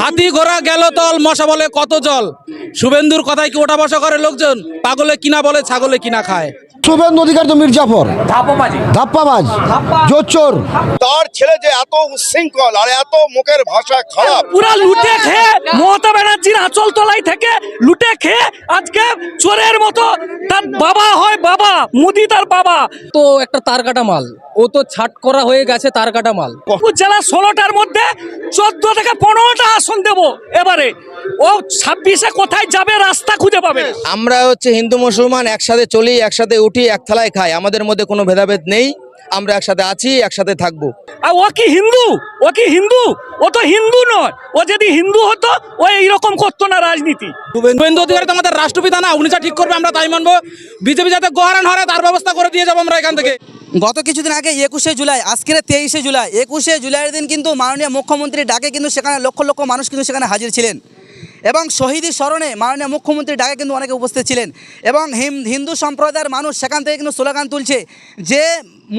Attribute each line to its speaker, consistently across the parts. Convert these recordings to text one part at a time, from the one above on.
Speaker 1: হাতি ঘোড়া গেল তল, মশা বলে কত জল। শুভেন্দুর কথায় কি ওটা বসা করে লোকজন? পাগলে কিনা বলে ছাগলে কিনা খায়।
Speaker 2: শুভেন্দু অধিকার তো মির্জাফর। ধাপ্পাবাজ। জোচ্চোর।
Speaker 3: তার ছেলে যে এত উচ্ছৃঙ্খল আর এত মুখের ভাষা খারাপ।
Speaker 4: পুরা লুটে খেয়ে মমতা ব্যানার্জির আঁচল তলায় থেকে লুটে খেয়ে আজকে চোরের মতো তার বাবা হয় বাবা মোদি তার বাবা।
Speaker 5: তো একটা তার কাটা মাল। ও তো ছাট করা হয়ে গেছে তার কাটা মাল
Speaker 4: জেলা ষোলোটার মধ্যে চোদ্দ থেকে পনেরোটা আসন দেবো এবারে। ও ছাব্বিশে কোথায় যাবে রাস্তা খুঁজে পাবে?
Speaker 6: আমরা হচ্ছে হিন্দু মুসলমান একসাথে চলি একসাথে উঠি এক থালায় খাই। আমাদের মধ্যে কোনো ভেদাভেদ নেই। আমরা একসাথে আছি একসাথে থাকব।
Speaker 4: আর ও কি হিন্দু? ও কি হিন্দু? ও তো হিন্দু নয়। ও যদি হিন্দু হতো ও এইরকম করতো না রাজনীতি।
Speaker 1: শুভেন্দু অধিকারী তো আমাদের রাষ্ট্রপিতা না উনি যা ঠিক করবে আমরা তাই মানবো। বিজেপি যাতে গোহারান হারে তার ব্যবস্থা করে দিয়ে যাব আমরা এখান থেকে।
Speaker 7: গত কিছুদিন আগে একুশে জুলাই আজকের তেইশে জুলাই একুশে জুলাইয়ের দিন কিন্তু মাননীয় মুখ্যমন্ত্রী ডাকে কিন্তু সেখানে লক্ষ লক্ষ মানুষ কিন্তু সেখানে হাজির ছিলেন। এবং শহীদি স্মরণে মাননীয় মুখ্যমন্ত্রী ডাকে কিন্তু অনেকে উপস্থিত ছিলেন। এবং হিন্দু সম্প্রদায়ের মানুষ সেখান থেকে কিন্তু স্লোগান তুলছে যে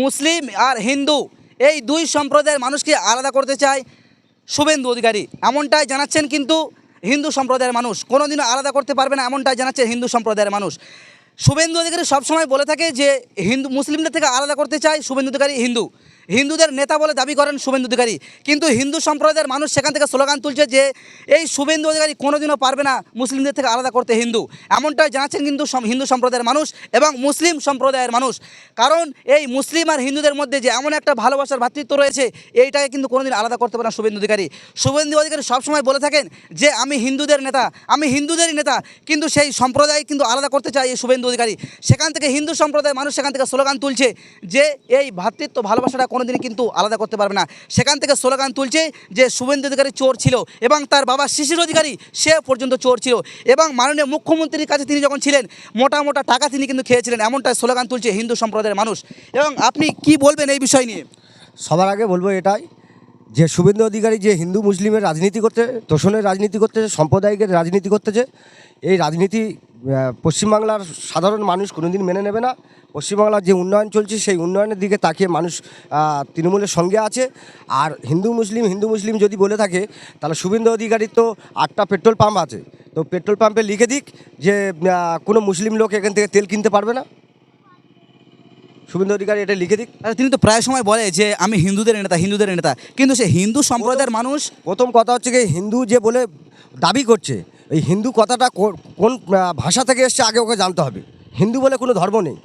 Speaker 7: মুসলিম আর হিন্দু, এই দুই সম্প্রদায়ের মানুষকে আলাদা করতে চায় শুভেন্দু অধিকারী। এমনটাই জানাচ্ছেন কিন্তু হিন্দু সম্প্রদায়ের মানুষ। কোনোদিনও আলাদা করতে পারবে না, এমনটাই জানাচ্ছে হিন্দু সম্প্রদায়ের মানুষ। শুভেন্দু অধিকারী সবসময় বলে থাকে যে হিন্দু, মুসলিমদের থেকে আলাদা করতে চায় শুভেন্দু অধিকারী হিন্দু। হিন্দুদের নেতা বলে দাবি করেন শুভেন্দু অধিকারী। কিন্তু হিন্দু সম্প্রদায়ের মানুষ সেখান থেকে স্লোগান তুলছে যে, এই শুভেন্দু অধিকারী কোনোদিনও পারবে না মুসলিমদের থেকে আলাদা করতে হিন্দু। এমনটাই জানাচ্ছেন কিন্তু হিন্দু সম্প্রদায়ের মানুষ এবং মুসলিম সম্প্রদায়ের মানুষ। কারণ এই মুসলিম আর হিন্দুদের মধ্যে যে এমন একটা ভালোবাসার ভাতৃত্ব রয়েছে, এইটাকে কিন্তু কোনোদিন আলাদা করতে পারে না শুভেন্দু অধিকারী। শুভেন্দু অধিকারী সবসময় বলে থাকেন যে, আমি হিন্দুদের নেতা, আমি হিন্দুদেরই নেতা, কিন্তু সেই সম্প্রদায় কিন্তু আলাদা করতে চায় এই শুভেন্দু অধিকারী। সেখান থেকে হিন্দু সম্প্রদায়ের মানুষ সেখান থেকে স্লোগান তুলছে যে, এই ভ্রাতৃত্ব ভালোবাসাটা কোনোদিনই কিন্তু আলাদা করতে পারবে না। সেখান থেকে স্লোগান তুলছে যে শুভেন্দু অধিকারী চোর ছিল এবং তার বাবা শিশির অধিকারী সে পর্যন্ত চোর ছিল এবং মাননীয় মুখ্যমন্ত্রীর কাছে তিনি যখন ছিলেন, মোটা মোটা টাকা তিনি কিন্তু খেয়েছিলেন, এমনটাই স্লোগান তুলছে হিন্দু সম্প্রদায়ের মানুষ। এবং আপনি কি বলবেন এই বিষয় নিয়ে?
Speaker 2: সবার আগে বলব এটাই যে শুভেন্দু অধিকারী যে হিন্দু মুসলিমের রাজনীতি করতে, তোষণের রাজনীতি করতেছে, সাম্প্রদায়িকের রাজনীতি করতেছে, এই রাজনীতি পশ্চিমবাংলার সাধারণ মানুষ কোনোদিন মেনে নেবে না। পশ্চিমবাংলার যে উন্নয়ন চলছে সেই উন্নয়নের দিকে তাকিয়ে মানুষ তৃণমূলের সঙ্গে আছে। আর হিন্দু মুসলিম হিন্দু মুসলিম যদি বলে থাকে তাহলে শুভেন্দু অধিকারীর তো আটটা পেট্রোল পাম্প আছে। তো পেট্রোল পাম্পে লিখে দিক যে কোনো মুসলিম লোক এখান থেকে তেল কিনতে পারবে না। শুভেন্দু অধিকারী এটা লিখে দিক।
Speaker 7: আর তিনি তো প্রায় সময় বলে যে আমি হিন্দুদের নেতা হিন্দুদের নেতা। কিন্তু সে হিন্দু সম্প্রদায়ের মানুষ
Speaker 2: প্রথম কথা হচ্ছে কি হিন্দু যে বলে দাবি করছে এই হিন্দু কথাটা কোন ভাষা থেকে এসছে আগে ওকে জানতে হবে। হিন্দু বলে কোনো ধর্ম নেই।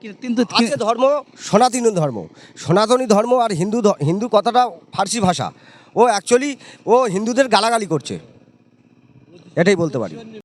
Speaker 7: কিন্তু-
Speaker 2: আছে ধর্ম সনাতনী ধর্ম। সনাতনী ধর্ম আর হিন্দু হিন্দু কথাটা ফার্সি ভাষা। ও অ্যাকচুয়ালি ও হিন্দুদের গালাগালি করছে। এটাই বলতে পারি।